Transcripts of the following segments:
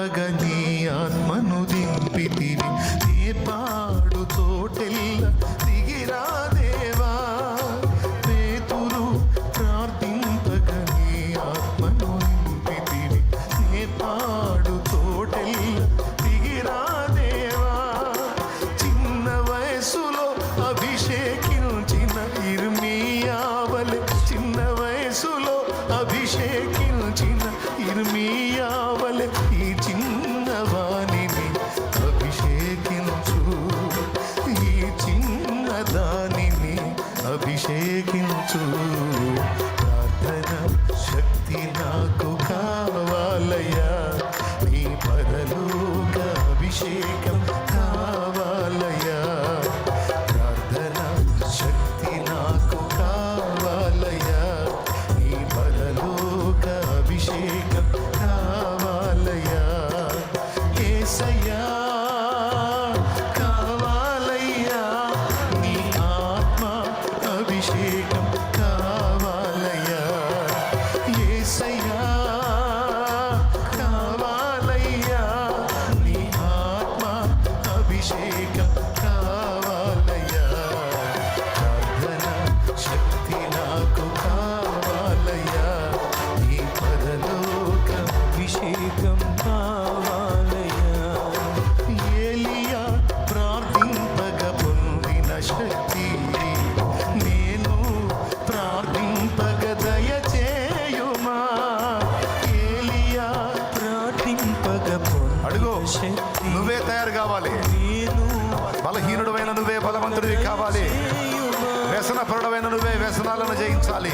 ప్రార్థింపగ నీ ఆత్మను దింపితివి. నే తోటెల్ల దిగిరా దేవా. పేతురు ప్రార్థింపగ నీ ఆత్మను దింపితివి. నే తోటెల్ల దిగిరా దేవా. చిన్న వయసులో అభిషేకించిన ఇర్మియావలె. చిన్న వయసులో అభిషేకించిన ఇర్మియావలె. ఈ కావాలి. బలహీనుడమైన నువ్వే బలవంతుడివి కావాలి. వ్యసనపరుడమైన నువ్వే వ్యసనాలను జయించాలి.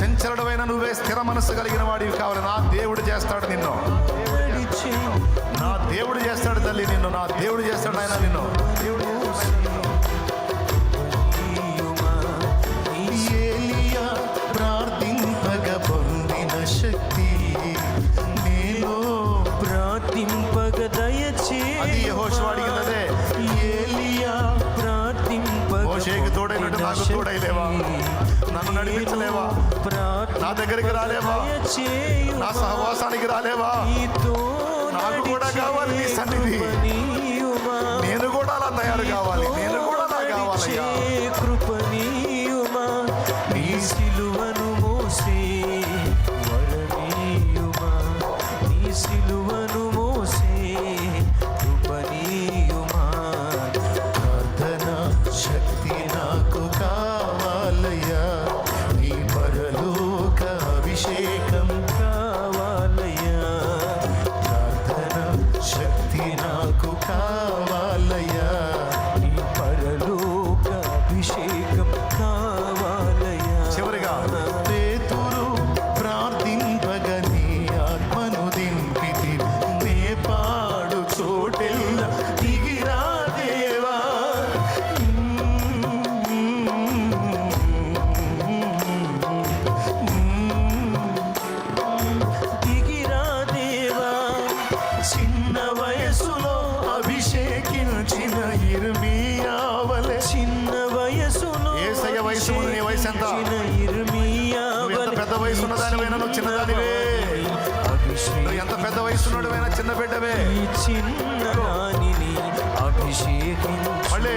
చంచలడమైన నువ్వే స్థిర మనస్సు కలిగిన వాడివి కావాలి. నా దేవుడు చేస్తాడు నిన్ను. నా దేవుడు చేస్తాడు తల్లి నిన్ను. నా దేవుడు చేస్తాడు ఆయన నిన్ను. దేవుడు మోషేకి తోడైనట్టు నాకు తోడైలేవా? నన్ను నడిపించలేవా? నా దగ్గరికి రాలేవా నా సహవాసానికి రాలేవా నాకు కూడా కావాలి నీ సన్నిధి. నేను కూడా అలా తయారు కావాలి అభిషేకం కావాలయ్యా. ప్రార్థన శక్తి నాకు కావాలయ్యా. నీ పరలోక అభిషేకం కావాలయ్యా. చివరిగా పేతురు ప్రార్థింపగ నీ ఆత్మను దింపితి నే పాడు చోటెల్ల చిన్న వయసులో అభిషేకించిన ఇర్మియావలె చిన్న వయసులో యేసయ్య వయసు ముందు నీ వయసు ఎంత? చిన్న ఇర్మియా నువ్వు ఎంత పెద్ద వయసు ఉన్నదానివైనా నువ్వు చిన్నదానివే. నువ్వు ఎంత పెద్ద వయసున్నోడివైనా చిన్న బిడ్డవే ఈ చిన్న మళ్ళీ.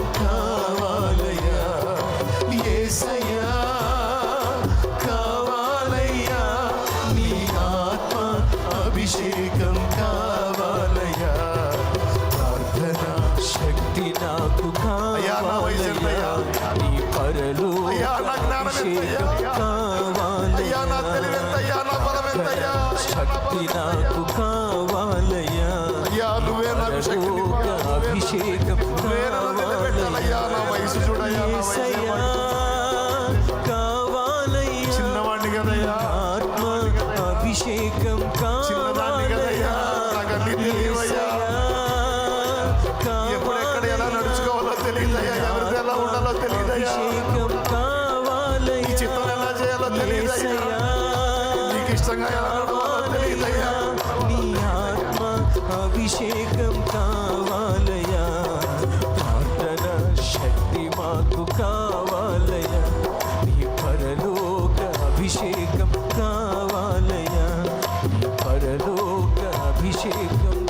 అభిషేకం కావాలయ్యా. ప్రార్థన శక్తి నాకు అయ్యా, నా వయసు ఎంతయ్యా? కావాలయ్యా. నీ పరలోక అయ్యా, అభిషేకం కావాలయా ప్రార్థన శక్తి మాకు కావాలయా నీ పరలోక అభిషేకం కావాలయా నీ పరలోక అభిషేకం